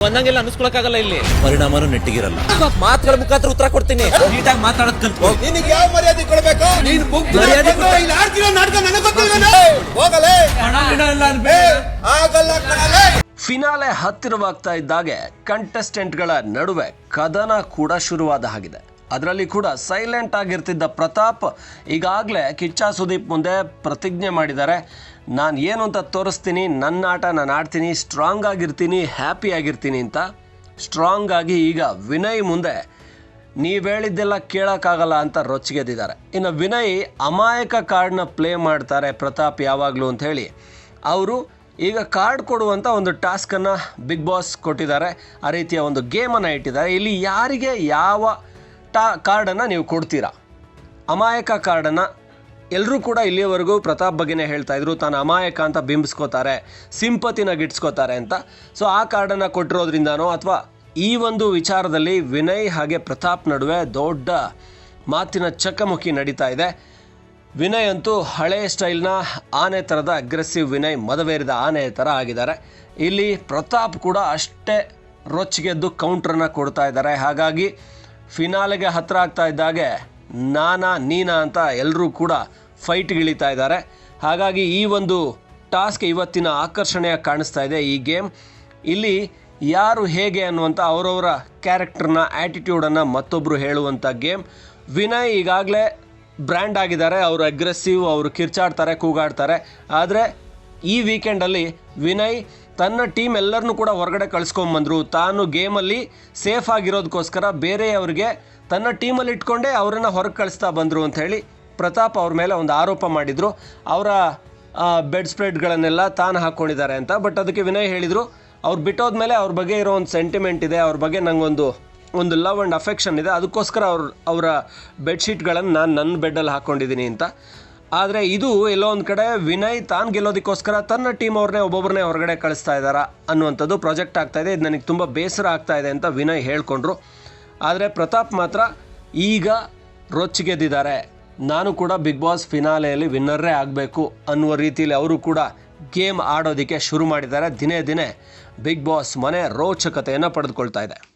ಒಂದಂಗೆಲ್ಲ ಅನಿಸ್ಕೊಳಕ್ಕಾಗಲ್ಲ ಇಲ್ಲಿ. ಪರಿಣಾಮನು ನೆಟ್ಟಿಗಿರಲ್ಲ. ಮಾತುಗಳ ಮುಖಾಂತರ ಉತ್ತರ ಕೊಡ್ತೀನಿ. ನೀಟಾಗಿ ಮಾತಾಡೋದ್ ಕಲ್ತ್ಕೋ. ನಿನಗೆ ಯಾವ ಮರ್ಯಾದೆ ಕೊಡ್ಬೇಕು? ನೀನ್ ಮರ್ಯಾದೆ ಇಲ್ಲಿ ಆಡ್ತಿರೋ ನಾಟಕ ನನಗೆ ಗೊತ್ತಿಲ್ವೇನೋ? ಹೋಗಲೇ. ಏ, ಆಗಲ್ಲ ಕಣಲೇ. ಫಿನಾಲೆ ಹತ್ತಿರವಾಗ್ತಾ ಇದ್ದಾಗೆ ಕಂಟೆಸ್ಟೆಂಟ್ಗಳ ನಡುವೆ ಕದನ ಕೂಡ ಶುರುವಾದ ಹಾಗಿದೆ. ಅದರಲ್ಲಿ ಕೂಡ ಸೈಲೆಂಟ್ ಆಗಿರ್ತಿದ್ದ ಪ್ರತಾಪ್ ಈಗಾಗಲೇ ಕಿಚ್ಚ ಸುದೀಪ್ ಮುಂದೆ ಪ್ರತಿಜ್ಞೆ ಮಾಡಿದ್ದಾರೆ. ನಾನು ಏನು ಅಂತ ತೋರಿಸ್ತೀನಿ, ನನ್ನ ಆಟ ನಾನು ಆಡ್ತೀನಿ ಸ್ಟ್ರಾಂಗ್ ಆಗಿರ್ತೀನಿ ಹ್ಯಾಪಿ ಆಗಿರ್ತೀನಿ ಅಂತ. ಸ್ಟ್ರಾಂಗ್ ಆಗಿ ಈಗ ವಿನಯ್ ಮುಂದೆ ನೀವು ಹೇಳಿದ್ದೆಲ್ಲ ಕೇಳೋಕ್ಕಾಗಲ್ಲ ಅಂತ ರೊಚ್ಚಿಗೆದ್ದಿದ್ದಾರೆ. ಇನ್ನು ವಿನಯ್ ಅಮಾಯಕ ಕಾರ್ಡ್ನ ಪ್ಲೇ ಮಾಡ್ತಾರೆ ಪ್ರತಾಪ್ ಯಾವಾಗಲೂ ಅಂತ ಹೇಳಿ. ಅವರು ಈಗ ಕಾರ್ಡ್ ಕೊಡುವಂಥ ಒಂದು ಟಾಸ್ಕನ್ನು ಬಿಗ್ ಬಾಸ್ ಕೊಟ್ಟಿದ್ದಾರೆ. ಆ ರೀತಿಯ ಒಂದು ಗೇಮನ್ನು ಇಟ್ಟಿದ್ದಾರೆ. ಇಲ್ಲಿ ಯಾರಿಗೆ ಯಾವ ಟಾ ಕಾರ್ಡನ್ನು ನೀವು ಕೊಡ್ತೀರಾ? ಅಮಾಯಕ ಕಾರ್ಡನ್ನು ಎಲ್ಲರೂ ಕೂಡ ಇಲ್ಲಿಯವರೆಗೂ ಪ್ರತಾಪ್ ಬಗ್ಗೆನೇ ಹೇಳ್ತಾ ಇದ್ರು, ತಾನು ಅಮಾಯಕ ಅಂತ ಬಿಂಬಿಸ್ಕೋತಾರೆ ಸಿಂಪತಿನ ಗಿಟ್ಸ್ಕೋತಾರೆ ಅಂತ. ಸೊ ಆ ಕಾರ್ಡನ್ನು ಕೊಟ್ಟಿರೋದ್ರಿಂದನೋ ಅಥವಾ ಈ ಒಂದು ವಿಚಾರದಲ್ಲಿ ವಿನಯ್ ಹಾಗೆ ಪ್ರತಾಪ್ ನಡುವೆ ದೊಡ್ಡ ಮಾತಿನ ಚಕಮಕಿ ನಡೀತಾ ಇದೆ. ವಿನಯ್ ಅಂತೂ ಹಳೆ ಸ್ಟೈಲ್ನ ಆನೆ ಥರದ ಅಗ್ರೆಸಿವ್ ವಿನಯ್ ಮದವೇರಿದ ಆನೆ ಥರ ಆಗಿದ್ದಾರೆ. ಇಲ್ಲಿ ಪ್ರತಾಪ್ ಕೂಡ ಅಷ್ಟೇ ರೊಚ್ಚಿಗೆದ್ದು ಕೌಂಟ್ರನ್ನು ಕೊಡ್ತಾ ಇದ್ದಾರೆ. ಹಾಗಾಗಿ ಫಿನಾಲೆಗೆ ಹತ್ತಿರ ಆಗ್ತಾ ಇದ್ದಾಗೆ ನಾನಾ ನೀನಾ ಅಂತ ಎಲ್ಲರೂ ಕೂಡ ಫೈಟ್ಗಿಳಿತಾ ಇದ್ದಾರೆ. ಹಾಗಾಗಿ ಈ ಒಂದು ಟಾಸ್ಕ್ ಇವತ್ತಿನ ಆಕರ್ಷಣೆಯ ಕಾಣಿಸ್ತಾ ಇದೆ ಈ ಗೇಮ್ ಇಲ್ಲಿ ಯಾರು ಹೇಗೆ ಅನ್ನುವಂಥ ಅವರವರ ಕ್ಯಾರೆಕ್ಟರ್ನ ಆ್ಯಟಿಟ್ಯೂಡನ್ನು ಮತ್ತೊಬ್ಬರು ಹೇಳುವಂಥ ಗೇಮ್ ವಿನಯ್ ಈಗಾಗಲೇ ಬ್ರ್ಯಾಂಡ್ ಆಗಿದ್ದಾರೆ. ಅವರು ಅಗ್ರೆಸಿವ್ ಅವರು ಕಿರ್ಚಾಡ್ತಾರೆ, ಕೂಗಾಡ್ತಾರೆ. ಆದರೆ ಈ ವೀಕೆಂಡಲ್ಲಿ ವಿನಯ್ ತನ್ನ ಟೀಮ್ ಎಲ್ಲರನ್ನೂ ಕೂಡ ಹೊರಗಡೆ ಕಳಿಸ್ಕೊಂಬಂದರು ತಾನು ಗೇಮಲ್ಲಿ ಸೇಫ್ ಆಗಿರೋದಕ್ಕೋಸ್ಕರ ಬೇರೆಯವ್ರಿಗೆ ತನ್ನ ಟೀಮಲ್ಲಿ ಇಟ್ಕೊಂಡೇ ಅವರನ್ನು ಹೊರಗೆ ಕಳಿಸ್ತಾ ಬಂದರು ಅಂತ ಹೇಳಿ ಪ್ರತಾಪ್ ಅವ್ರ ಮೇಲೆ ಒಂದು ಆರೋಪ ಮಾಡಿದರು. ಅವರ ಬೆಡ್ ಸ್ಪ್ರೆಡ್ಗಳನ್ನೆಲ್ಲ ತಾನು ಹಾಕ್ಕೊಂಡಿದ್ದಾರೆ ಅಂತ. ಬಟ್ ಅದಕ್ಕೆ ವಿನಯ್ ಹೇಳಿದರು, ಅವ್ರು ಬಿಟ್ಟೋದ ಮೇಲೆ ಅವ್ರ ಬಗ್ಗೆ ಇರೋ ಒಂದು ಸೆಂಟಿಮೆಂಟ್ ಇದೆ, ಅವ್ರ ಬಗ್ಗೆ ನನಗೊಂದು ಒಂದು ಲವ್ ಆ್ಯಂಡ್ ಅಫೆಕ್ಷನ್ ಇದೆ. ಅದಕ್ಕೋಸ್ಕರ ಅವ್ರ, ಅವರ ಬೆಡ್ಶೀಟ್ಗಳನ್ನು ನಾನು ನನ್ನ ಬೆಡ್ಡಲ್ಲಿ ಹಾಕ್ಕೊಂಡಿದ್ದೀನಿ ಅಂತ. ಆದರೆ ಇದು ಎಲ್ಲೋ ಒಂದು ಕಡೆ ವಿನಯ್ ತಾನು ಗೆಲ್ಲೋದಕ್ಕೋಸ್ಕರ ತನ್ನ ಟೀಮ್ ಅವ್ರನ್ನೇ ಒಬ್ಬೊಬ್ಬರನ್ನೇ ಹೊರಗಡೆ ಕಳಿಸ್ತಾ ಇದ್ದಾರ ಅನ್ನುವಂಥದ್ದು ಪ್ರಾಜೆಕ್ಟ್ ಆಗ್ತಾ ಇದೆ. ಇದು ನನಗೆ ತುಂಬ ಬೇಸರ ಆಗ್ತಾ ಇದೆ ಅಂತ ವಿನಯ್ ಹೇಳಿಕೊಂಡ್ರು. ಆದರೆ ಪ್ರತಾಪ್ ಮಾತ್ರ ಈಗ ರೊಚ್ಚಿಗೆದ್ದಿದ್ದಾರೆ. ನಾನು ಕೂಡ ಬಿಗ್ ಬಾಸ್ ಫಿನಾಲೆಯಲ್ಲಿ ವಿನ್ನರೇ ಆಗಬೇಕು ಅನ್ನುವ ರೀತಿಯಲ್ಲಿ ಅವರು ಕೂಡ ಗೇಮ್ ಆಡೋದಕ್ಕೆ ಶುರು ಮಾಡಿದ್ದಾರೆ. ದಿನೇ ದಿನೇ ಬಿಗ್ ಬಾಸ್ ಮನೆ ರೋಚಕತೆಯನ್ನು ಪಡೆದುಕೊಳ್ತಾ ಇದೆ.